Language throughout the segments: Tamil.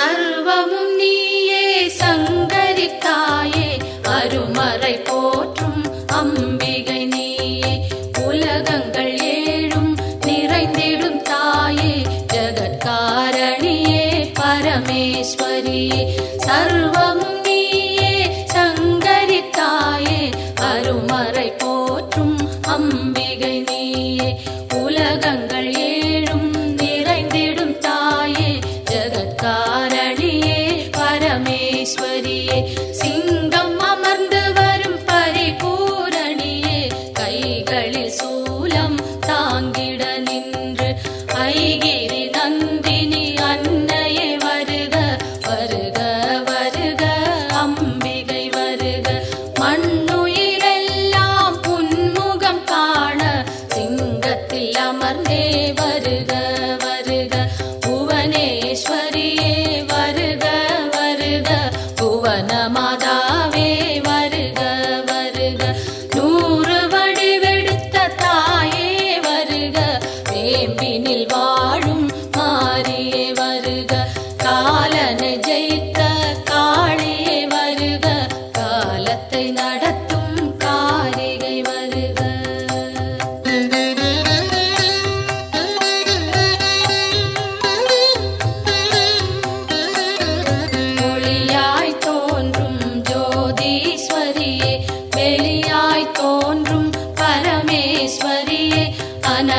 சர்வமும் நீயே சங்கரித்தாயே அருமறை போ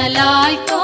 ലായ്ക്കോ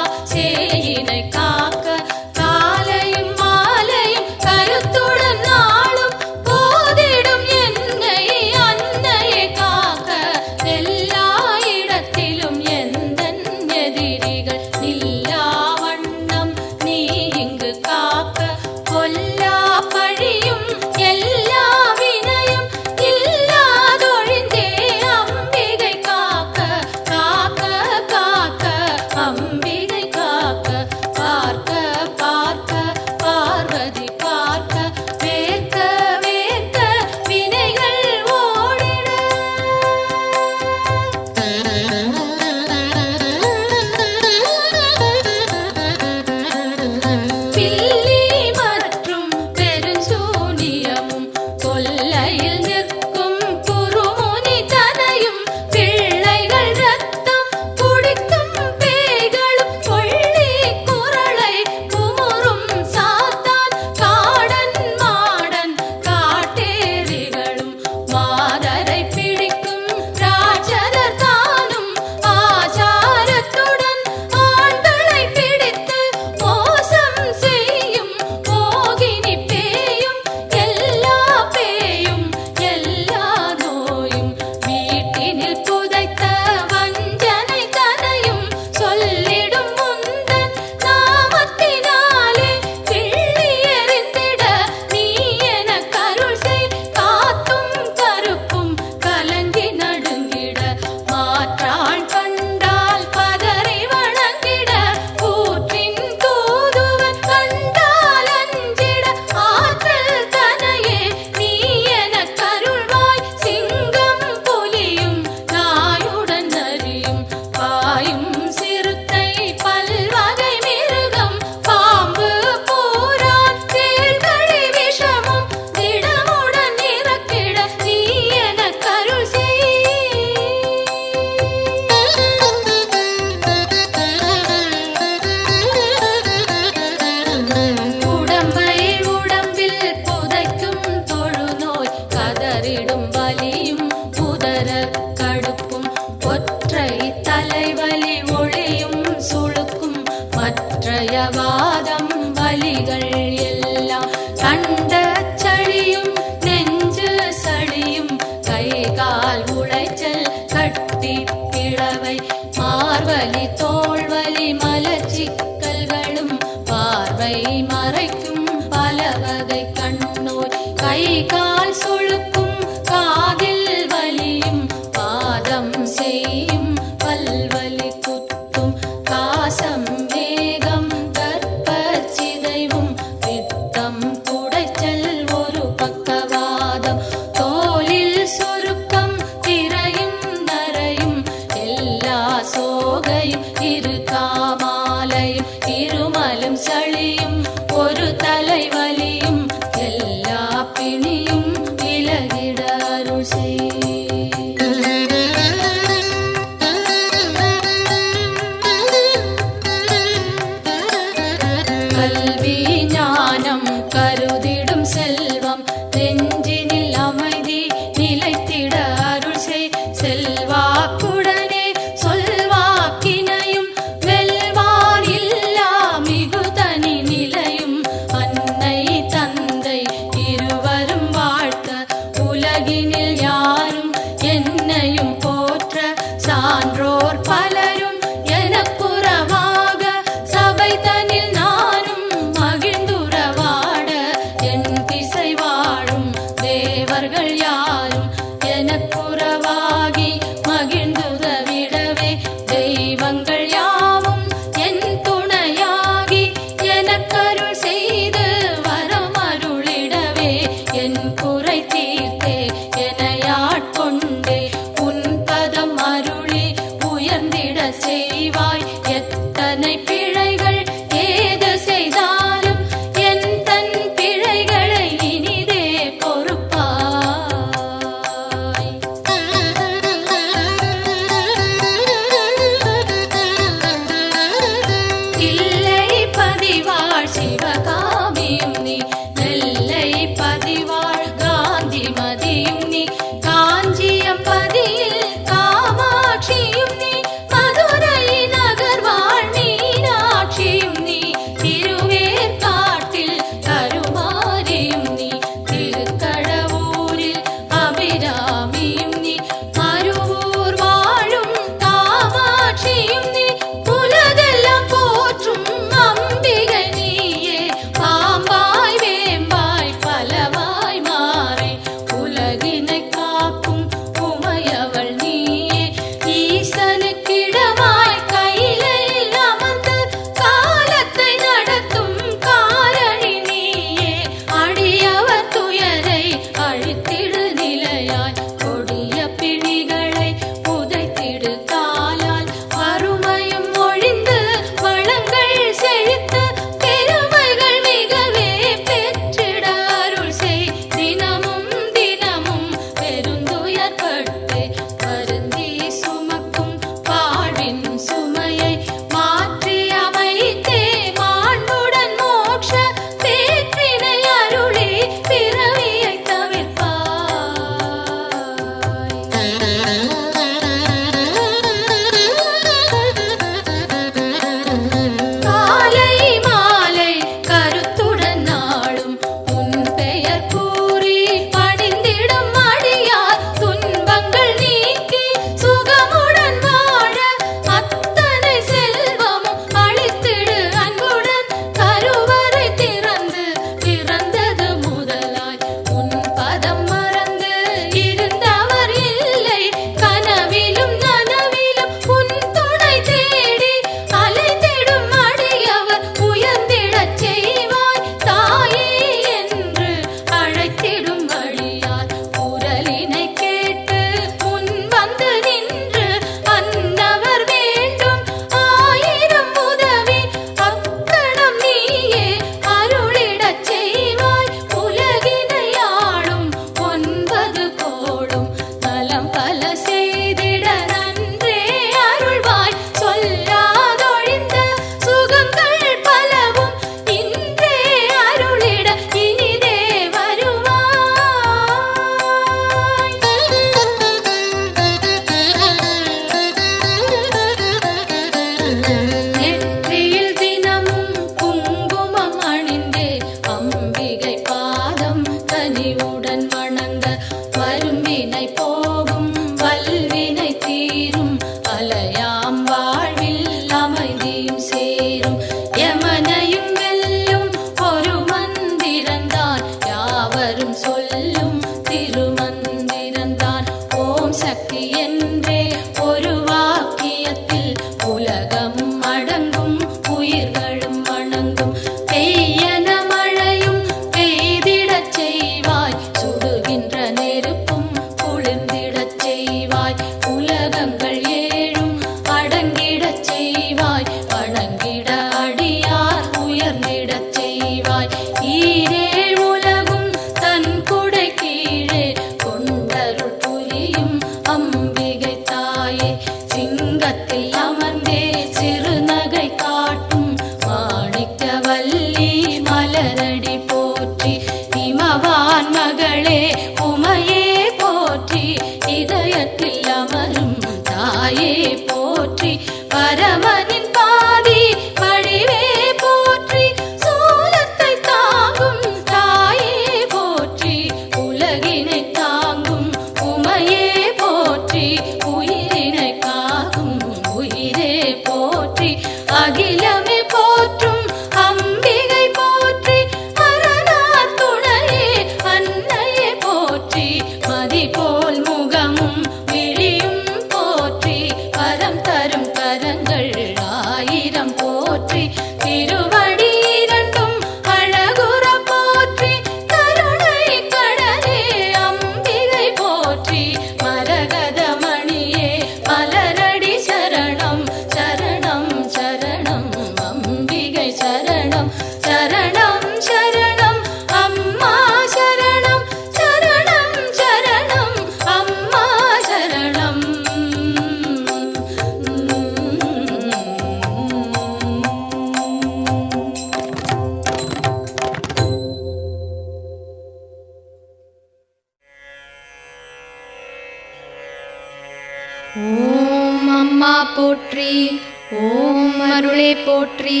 போற்றி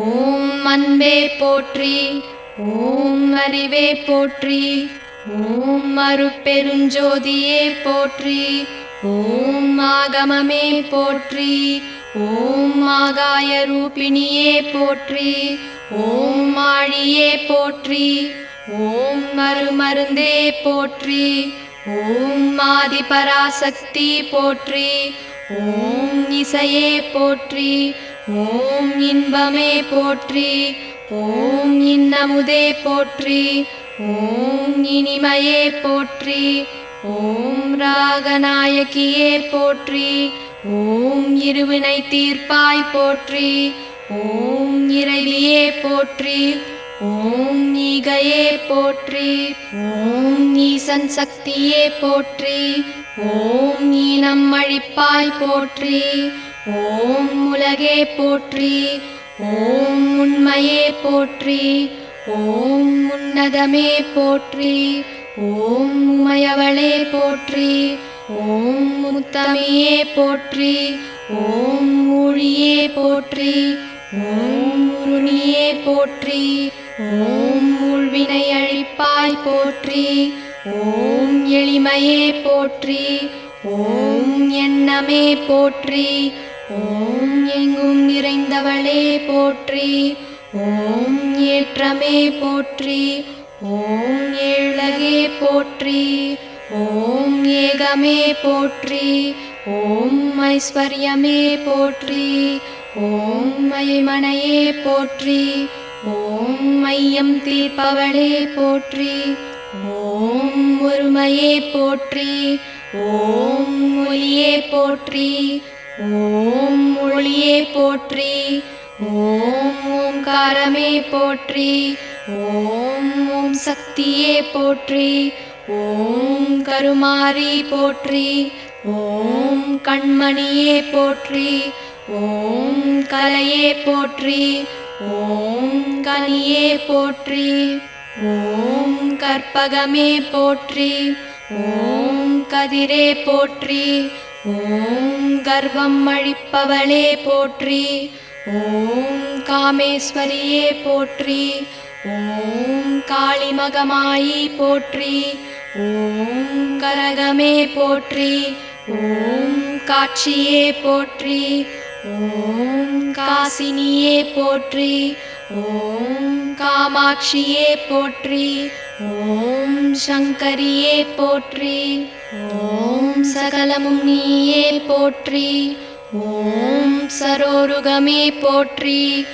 ஓம் அன்பே போற்றி ஓம் அறிவே போற்றி ஓம் அருட்பெருஞ்சோதியே போற்றி ஓம் ஆகமமே போற்றி ஓம் ஆகாய ரூபிணியே போற்றி ஓம் ஆழியே போற்றி ஓம் மறுமருந்தே போற்றி ஓம் ஆதிபராசக்தி போற்றி ஓம் இசையே போற்றி ஓம் இன்பமே போற்றி ஓம் இன்னமுதே போற்றி ஓம் இனிமையே போற்றி ஓம் ராகநாயகியே போற்றி ஓம் இருவினை தீர்ப்பாய் போற்றி ஓம் இறைவியே போற்றி ஓம் ஈகையே போற்றி ஓம் ஈசன் சக்தியே போற்றி ஓம் ஈனம் அழிப்பாய் போற்றி ஓம் உலகே போற்றி ஓம் உண்மையே போற்றி ஓம் உன்னதமே போற்றி ஓம் உமையவளே போற்றி ஓம் முத்தமையே போற்றி ஓம் ஊழியே போற்றி ஓம் உருணியே போற்றி ஓம் உள்வினை அழிப்பாய் போற்றி ஓம் எளிமையே போற்றி ஓம் எண்ணமே போற்றி ஓம் எங்கும் நிறைந்தவளே போற்றி. ஓம் ஏற்றமே போற்றி. ஓம் ஏழகே போற்றி. ஓம் ஏகமே போற்றி. ஓம் ஐஸ்வர்யமே போற்றி. ஓம் மைமனையே போற்றி. ஓம் மையம் தீர்ப்பவளே போற்றி. ஓம் ஒருமையே போற்றி. ஓம் ஒலியே போற்றி. ஓம் மொழியே போற்றி ஓம் ஓம்காரமே போற்றி ஓம் ஓம் சக்தியே போற்றி ஓம் கருமாரி போற்றி ஓம் கண்மணியே போற்றி ஓம் கலையே போற்றி ஓம் கனியே போற்றி ஓம் கற்பகமே போற்றி ஓம் கதிரே போற்றி ஓம் கர்வம் அழிப்பவளே போற்றி. ஓம் காமேஸ்வரியே போற்றி. ஓம் காளிமகமாயி போற்றி. ஓம் கரகமே போற்றி. ஓம் காட்சியே போற்றி. ஓம் காசினியே போற்றி. ஓம் காமாட்சியே போற்றி. ஓம் சங்கரியே போற்றி. ஓம் சகலமும் நீயே போற்றி. ஓம் சரோருகமே போற்றி.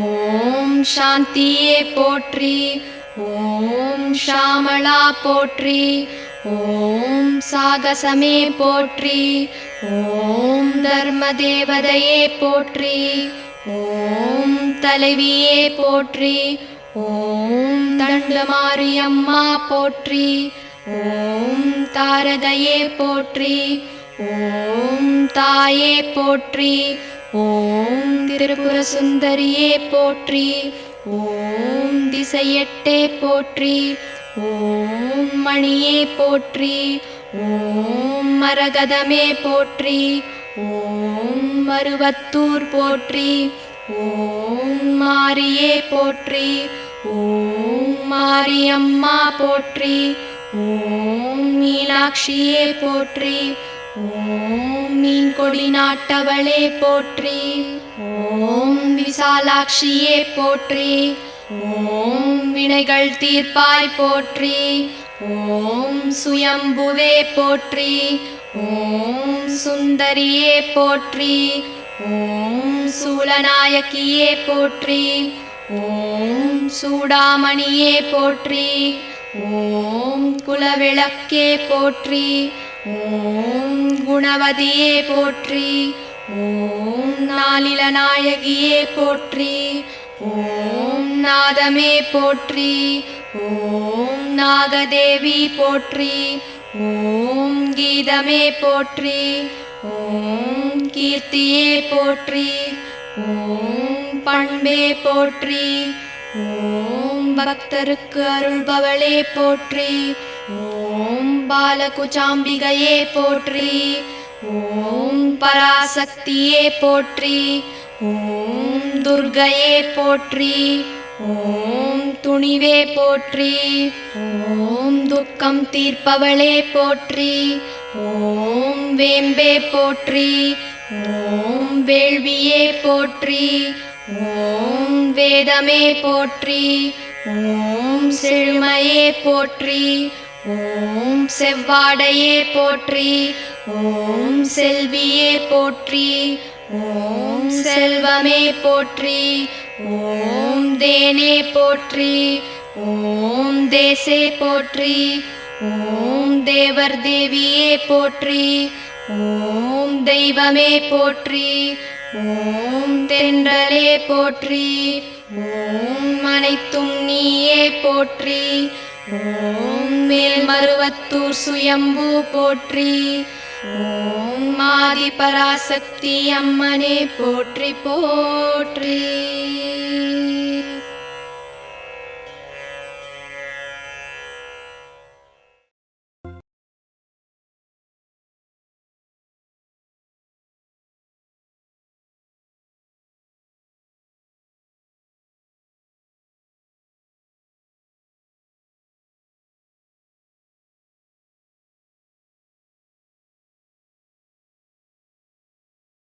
ஓம் சாந்தியே போற்றி. ஓம் ஷாமளா போற்றி. ஓம் சாகசமே போற்றி. ஓம் தர்ம தேவதையே போற்றி. ஓம் தலைவியே போற்றி. ஓம் தண்டமாரியம்மா போற்றி. ஓம் தாரதையே போற்றி ஓம் தாயே போற்றி ஓம் திருபுர சுந்தரியே போற்றி ஓம் திசையெட்டே போற்றி ஓம் மணியே போற்றி ஓம் மரகதமே போற்றி ஓம் மருவத்தூர் போற்றி ஓம் மாரியே போற்றி ஓம் மாரியம்மா போற்றி ஓம் மீனாட்சியே போற்றி. ஓம் மீன்கொடி நாட்டவளே போற்றி. ஓம் விசாலாட்சியே போற்றி. ஓம் வினைகள் தீர்ப்பாய் போற்றி. ஓம் சுயம்புவே போற்றி. ஓம் சுந்தரியே போற்றி. ஓம் சூலநாயகியே போற்றி. ஓம் சூடாமணியே போற்றி. ஓம் குலவிளக்கே போற்றி ஓம் குணவதியே போற்றி ஓம் நாளில நாயகியே போற்றி ஓம் நாதமே போற்றி ஓம் நாகதேவி போற்றி ஓம் கீதமே போற்றி ஓம் கீர்த்தியே போற்றி ஓம் பண்பே போற்றி ஓம் பக்தருக்கு அருள்பவளே போற்றி. ஓம் பாலகுச்சாம்பிகையே போற்றி. ஓம் பராசக்தியே போற்றி. ஓம் துர்கையே போற்றி. ஓம் துணிவே போற்றி. ஓம் துக்கம் தீர்ப்பவளே போற்றி. ஓம் வேம்பே போற்றி. ஓம் வேள்வியே போற்றி. ஓம் வேதமே போற்றி ஓம் செழுமையே போற்றி ஓம் செவ்வாடையே போற்றி ஓம் செல்வியே போற்றி ஓம் செல்வமே போற்றி ஓம் தேனே போற்றி ஓம் தேசே போற்றி ஓம் தேவர் தேவியே போற்றி ஓம் தெய்வமே போற்றி ஓம் தென்றலே போற்றி ஓம் அனைத்தும் நீயே போற்றி ஓம் மேல் மருவத்தூர் சுயம்பு போற்றி ஓம் மாதி பராசக்தி அம்மனே போற்றி போற்றி.